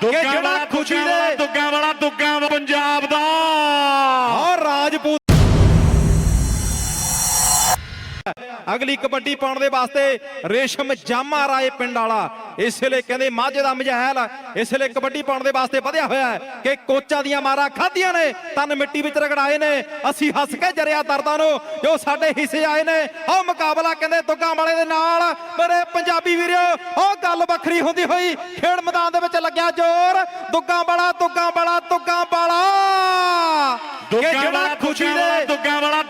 ਕਿ ਜਿਹੜਾ ਖੁਸ਼ੀ ਦੁੱਗਾ ਵਾਲਾ ਦੇ ਦੁੱਗਾ ਵਾਲਾ ਦੁੱਗਾ ਅਗਲੀ ਕਬੱਡੀ ਪਾਉਣ ਦੇ ਵਾਸਤੇ ਰੇਸ਼ਮ ਜਾਮਾ ਰਾਏ ਪਿੰਡ ਵਾਲਾ ਇਸ ਵੇਲੇ ਕਹਿੰਦੇ ਮਾਝੇ ਦਾ ਮਝੈਲ ਇਸ ਵੇਲੇ ਕਬੱਡੀ ਪਾਉਣ ਦੇ ਵਾਸਤੇ ਵਧਿਆ ਹੋਇਆ ਹੈ ਕਿ ਕੋਚਾਂ ਦੀਆਂ ਮਾਰਾਂ ਖਾਧੀਆਂ ਨੇ ਤਨ ਮਿੱਟੀ ਵਿੱਚ ਰਗੜਾਏ ਨੇ। ਅਸੀਂ ਹੱਸ ਕੇ ਜਰਿਆ ਦਰਦਾਂ ਨੂੰ ਜੋ ਸਾਡੇ ਹਿੱਸੇ ਆਏ ਨੇ। ਉਹ ਮੁਕਾਬਲਾ ਕਹਿੰਦੇ ਦੁੱਗਾ ਵਾਲੇ ਦੇ ਨਾਲ। ਮੇਰੇ ਪੰਜਾਬੀ ਵੀਰੋ ਉਹ ਗੱਲ ਵੱਖਰੀ ਹੁੰਦੀ ਹੋਈ ਖੇਡ ਮੈਦਾਨ ਦੇ ਵਿੱਚ ਲੱਗਿਆ ਜ਼ੋਰ। ਦੁੱਗਾ ਵਾਲਾ ਦੁੱਗਾ ਵਾਲਾ ਦੁੱਗਾ ਵਾਲਾ। ਦੁੱਗਾ ਵਾਲਾ ਖੁਸ਼ੀ ਦੇ ਦੁੱਗਾ ਵਾਲਾ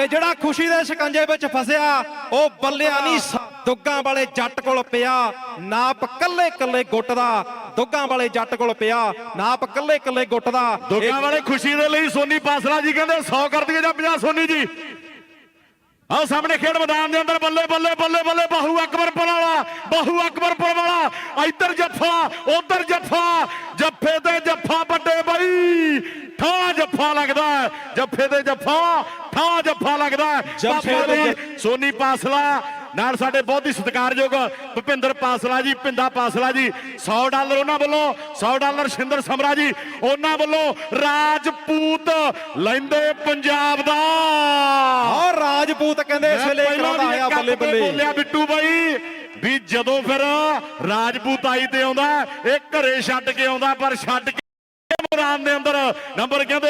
ਕਿ ਜਿਹੜਾ ਖੁਸ਼ੀ ਦੇ ਸ਼ਿਕੰਜੇ ਵਿੱਚ ਫਸਿਆ ਉਹ ਬੱਲਿਆ ਨਹੀਂ ਦੁੱਗਾਂ ਵਾਲੇ ਜੱਟ ਕੋਲ ਪਿਆ। ਨਾਪ ਕੱਲੇ ਕੱਲੇ ਗੁੱਟ ਦਾ ਦੁੱਗਾਂ ਵਾਲੇ ਜੱਟ ਕੋਲ ਪਿਆ। ਨਾਪ ਕੱਲੇ ਕੱਲੇ ਗੁੱਟ ਦਾ ਦੁੱਗਾ ਵਾਲੇ ਖੁਸ਼ੀ ਦੇ ਲਈ ਸੋਨੀ ਪਾਸਲਾ ਜੀ ਕਹਿੰਦੇ 100 ਕਰ ਦਈਏ ਜਾਂ 50 ਸੋਨੀ ਜੀ? ਆਹ ਸਾਹਮਣੇ ਖੇਡ ਮੈਦਾਨ ਦੇ ਅੰਦਰ ਬੱਲੇ ਬੱਲੇ ਬੱਲੇ ਬੱਲੇ ਬਾਹੂ ਅਕਬਰਪੁਰ ਵਾਲਾ ਬਾਹੂ ਅਕਬਰਪੁਰ ਵਾਲਾ। ਇੱਧਰ ਜੱਫਾ ਉਧਰ ਜੱਫਾ ਜੱਫੇ ਤੇ ਜੱਫਾ ਵੱਡੇ ਠਾ ਜੱਫਾ ਲੱਗਦਾ ਹੈ। ਜੱਫੇ ਤੇ ਜੱਫਾ ਠਾ ਜੱਫਾ ਲੱਗਦਾ ਹੈ। ਜੱਫੇ ਬਾਬਾ ਤੇ ਜੀ, ਸੋਨੀ ਪਾਸਲਾ ਨਾਲ ਸਾਡੇ ਬਹੁਤ ਹੀ ਸਤਿਕਾਰਯੋਗ ਭੁਪਿੰਦਰ ਪਾਸਲਾ ਜੀ ਪਿੰਦਾ ਪਾਸਲਾ ਜੀ 100 ਡਾਲਰ ਉਹਨਾਂ ਵੱਲੋਂ 100 ਡਾਲਰ ਸ਼ਿੰਦਰ ਸਮਰਾ ਜੀ ਉਹਨਾਂ ਵੱਲੋਂ ਰਾਜਪੂਤ ਲੈਂਦੇ ਪੰਜਾਬ ਦਾ ਔਰ ਰਾਜਪੂਤ ਕਹਿੰਦੇ ਇਸ ਵੇਲੇ ਕਰਾਉਂਦਾ ਆਇਆ ਬੱਲੇ ਬੱਲੇ ਬੋਲਿਆ ਬਿੱਟੂ ਬਾਈ ਵੀ ਜਦੋਂ ਫਿਰ ਰਾਜਪੂਤ ਆਈ ਤੇ ਆਉਂਦਾ ਇਹ ਘਰੇ ਛੱਡ ਕੇ ਆਉਂਦਾ ਪਰ ਛੱਡ ਮੈਦਾਨ ਦੇ ਅੰਦਰ। ਨੰਬਰ ਕਹਿੰਦੇ